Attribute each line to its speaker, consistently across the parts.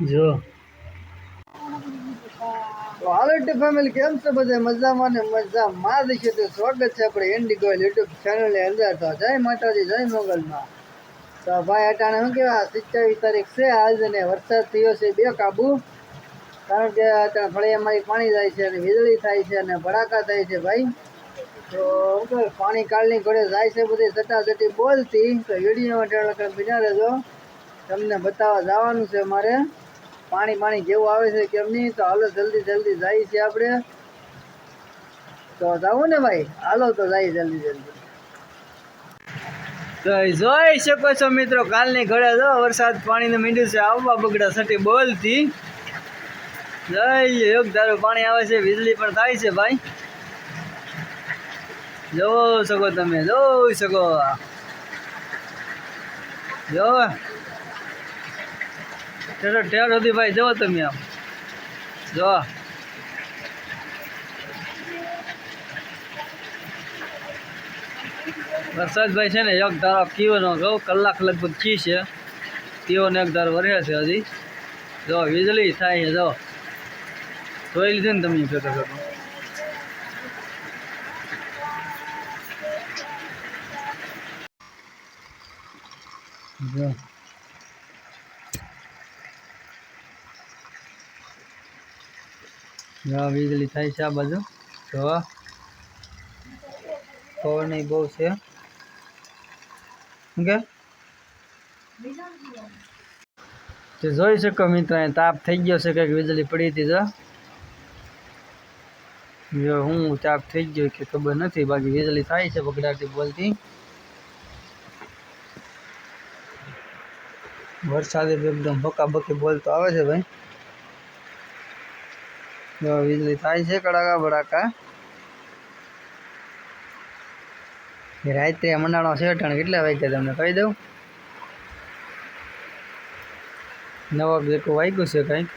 Speaker 1: જો. તો હાલો ફેમિલી કેમ છે બધા? મજામાં ને મજામાં. છે તો સ્વાગત છે આપણે એન્ડી ગોયલ યુટ્યુબ ચેનલની અંદર. તો જય માતાજી, જય મોગલમાં. તો ભાઈ અટાણે શું કહેવાય? સિત્યાવીસ તારીખ છે. આજ અને વરસાદ થયો છે બે કાબુ. કારણ કે અત્યારે ફળિયામાં પાણી જાય છે અને વીજળી થાય છે અને ભડાકા થાય છે ભાઈ. તો શું કહેવાય? પાણી કાળની ઘોડે જાય છે બધી ચટાચટી બોલતી. તો વિડીયોમાં ટેળા બીજા રહેજો. તમને બતાવવા જવાનું છે મારે. પાણી પાણી કેવું આવે છે કેમ નહીં? તો હાલો જલ્દી જલ્દી જાય છે આપણે. તો જાવું ને ભાઈ, હાલો તો જાય જલ્દી જલ્દી. તો જોઈ શકો છો મિત્રો, કાલની ઘડે જો વરસાદ પાણીનું મીંડું છે, આવવા બગડા સટી બોલતી જઈ યોગ ધારું પાણી આવે છે, વીજળી પણ થાય છે ભાઈ. જોઈ શકો તમે, જોઈ શકો જો ઠેર ઠેર સુધી ભાઈ જવો તમે આમ. જો વરસાદભાઈ છે ને, એક ધારો કીઓનો ગૌ કલાક લગભગ કી છે. કીઓને એક ધાર વરે છે હજી. જો વીજળી થાય છે જો જોઈ લીધું ને તમે ભેગા ભેગા જો વીજળી થાય છે આ બાજુ. જો પવન બહુ છે. શું કે? તે જોઈ શકો મિત્ર, અહીં તાપ થઈ ગયો છે, કંઈક વીજળી પડી હતી જો. જો હું તાપ થઈ ગયો કે ખબર નથી, બાકી વીજળી થાય છે બગડાટી બોલતી. વરસાદ એકદમ બકાબકી બોલતો આવે છે ભાઈ. જો વીજળી થાય છે કડાકા બડાકા રાત્રે મંડાણો છે અટાણે કેટલા વાગ્યા તમને કહી દઉં? નવ જેટલું વાગ્યું છે કંઈક?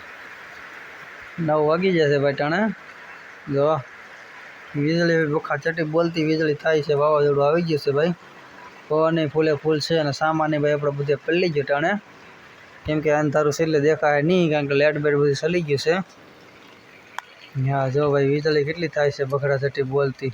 Speaker 1: નવ વાગી જશે ભાઈ ટાણે. જો, વીજળી બખા ચટી બોલતી વીજળી થાય છે, વાવાઝોડું આવી ગયું છે ભાઈ. પવન ફૂલે ફૂલ છે અને સામાન્ય ભાઈ આપણે બધે પલ્લી ગયું ટાણે. કેમ કે અંધારું છે એટલે દેખાય નહીં, કારણ કે લાઇટ બેટ બધું ચલી ગયું છે. હા જો ભાઈ વીજળી કેટલી થાય છે બખડા થતી બોલતી?